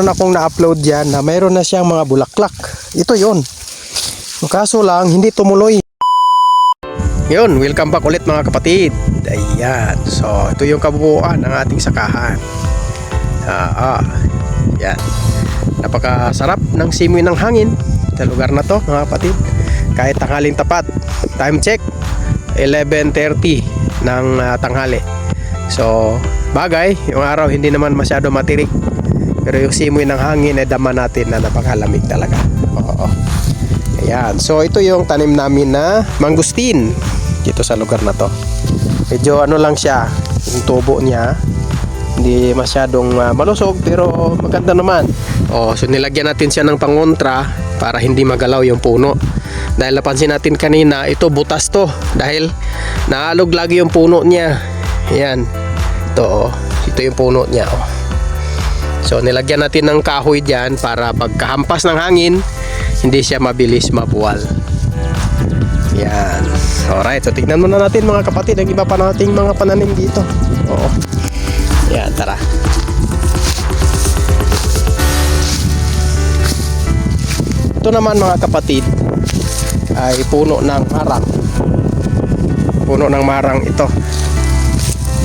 Meron akong na-upload dyan na mayroon na siyang mga bulaklak. Ito yon. Kaso lang, hindi tumuloy. Yun, welcome back ulit mga kapatid. Ayan. So, ito yung kabuuan ng ating sakahan. Ah, ah. Yan. Napakasarap ng simoy ng hangin sa lugar na to mga kapatid. Kahit tanghaling tapat. Time check, 11.30 ng ah, tanghali. So, bagay, yung araw hindi naman masyado matirik. Pero yung simoy ng hangin ay dama natin na napakalamig talaga. Oo. Ayan. So, ito yung tanim namin na mangustin dito sa lugar na to. Medyo ano lang siya, yung tubo niya. Hindi masyadong ah, malusog pero maganda naman. Oh, so nilagyan natin siya ng pangontra para hindi magalaw yung puno. Dahil napansin natin kanina, ito butas to dahil naalog lagi yung puno niya. Ayan. Ito oh. Ito yung puno niya oh. So nilagyan natin ng kahoy diyan para pagkahampas ng hangin, hindi siya mabilis mabuwal. Yan. Alright, so tignan muna natin mga kapatid ang iba pa nating mga pananim dito. Oo. Yan, tara. Ito naman mga kapatid ay puno ng marang. Puno ng marang ito.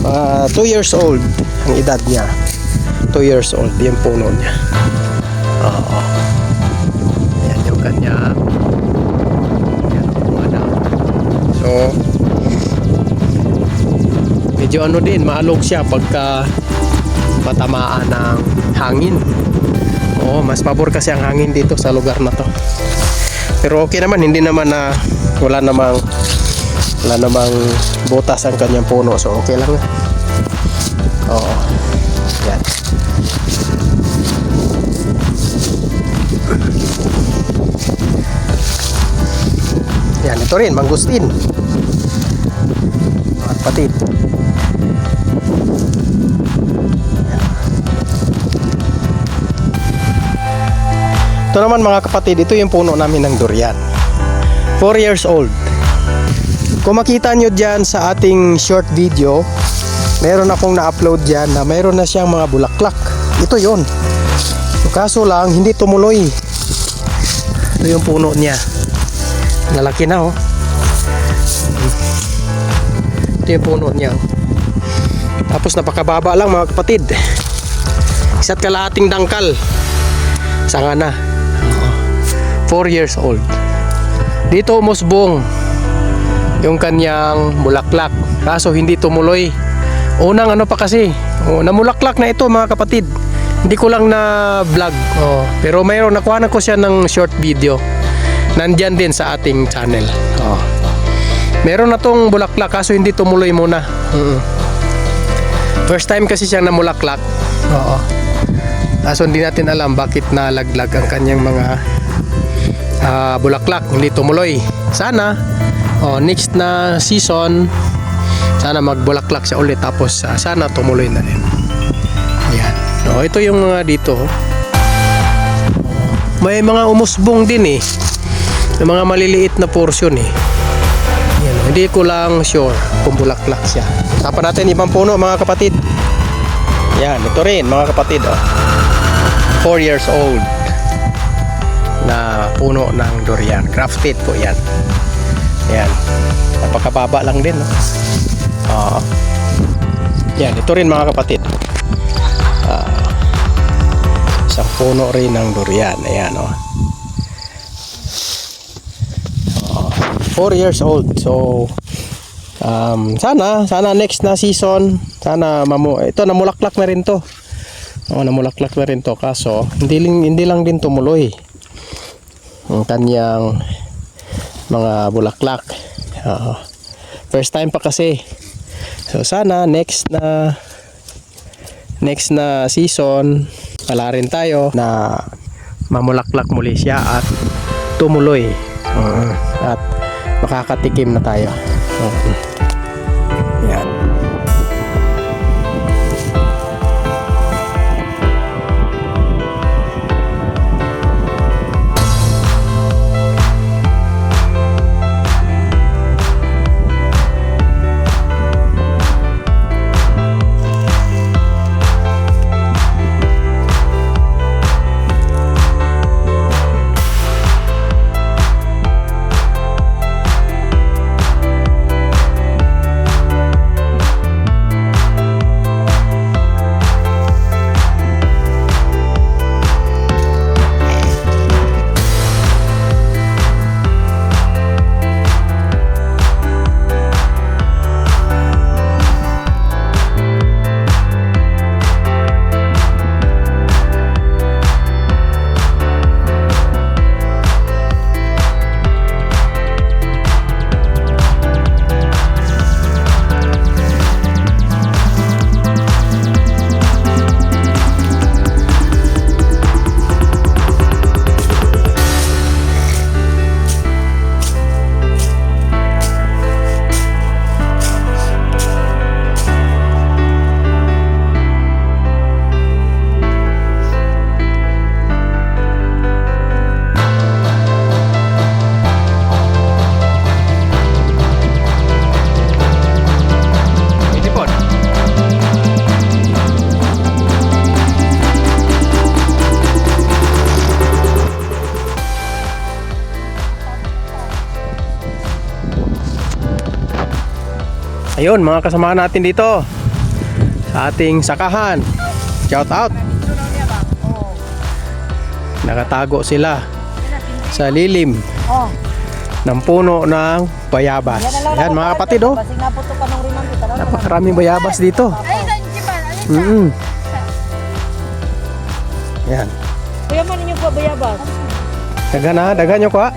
2 years old ang edad niya. 2 years old yung puno niya. Oo. Yan yung kanya. Yan ang mga. So, medyo ano din, maalog siya pagka matamaan ng hangin. Oo, mas pabor kasi ang hangin dito sa lugar na to. Pero okay naman, hindi naman na wala namang wala namang butas ang kanyang puno. So okay lang. Oo. Yan. Yan, ito rin, mangustin. Mga kapatid. Ito naman mga kapatid, ito yung puno namin ng durian. 4 years old. Kung makita nyo dyan sa ating short video, meron akong na-upload dyan na meron na siyang mga bulaklak. Ito yon. Kaso lang, hindi tumuloy. Ito yung puno niya. Lalaki na oh. Ito yung puno niya. oh. Tapos napakababa lang mga kapatid. Isa't kalahating dangkal. Sanga na. 4 years old. Dito umusbong yung kanyang bulaklak. Kaso hindi tumuloy. Unang ano pa kasi, oh, namulaklak na ito mga kapatid. Hindi ko lang na vlog. Oh, pero mayroon nakuha na ko siya ng short video. Nandyan din sa ating channel. Oh. Meron na tong bulaklak kaso hindi tumuloy muna. Mm. First time kasi siyang namulaklak. Oo. Kaso hindi natin alam bakit nalaglag ang kanyang mga ah, bulaklak. Hindi tumuloy. Sana oh, next na season sana magbulaklak siya ulit tapos ah, sana tumuloy na rin. Ayan. So, ito yung mga dito. May mga umusbong din eh. Yung mga maliliit na portion eh. Yan, hindi ko lang sure kung bulaklak siya. Tapan natin ibang puno mga kapatid. Yan, ito rin mga kapatid. Oh. 4 years old na puno ng durian. Crafted po yan. Yan. Napakababa lang din. No? Oo. yan, ito rin mga kapatid. Ah, isang puno rin ng durian. Ayan, oh. 4 years old. So, um, sana, sana next na season, sana mamu ito namulaklak na rin to. Oh, namulaklak na rin to kaso hindi hindi lang din tumuloy. Ang kanyang mga bulaklak. Oo. first time pa kasi. So sana next na next na season pala rin tayo na mamulaklak muli siya at tumuloy. Oo. at makakatikim na tayo. Oo. Ayun, mga kasama natin dito sa ating sakahan. Shout out. Nakatago sila sa lilim Oh. ng puno ng bayabas. Yan mga kapatid oh. Napakaraming bayabas dito. Mm Yan. Kuya man ninyo po bayabas. Dagan ha, dagan nyo ko ha.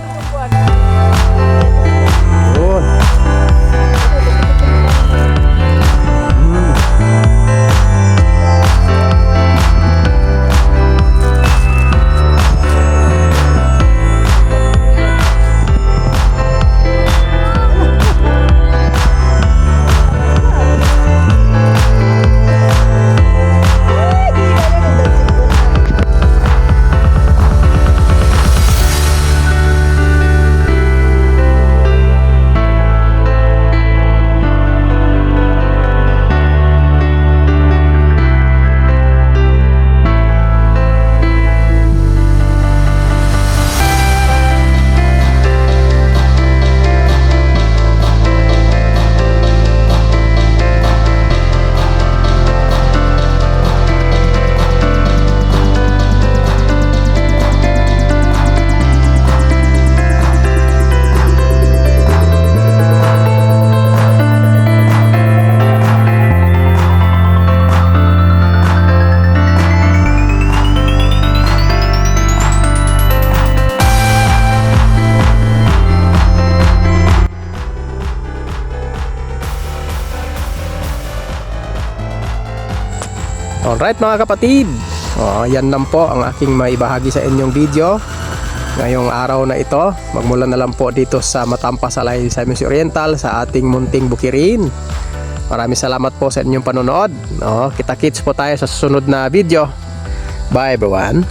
Alright mga kapatid, oh, yan lang po ang aking maibahagi sa inyong video ngayong araw na ito. Magmula na lang po dito sa Matampas Alay Miss Oriental sa ating munting bukirin. Maraming salamat po sa inyong panonood. Oh, kita-kits po tayo sa susunod na video. Bye everyone.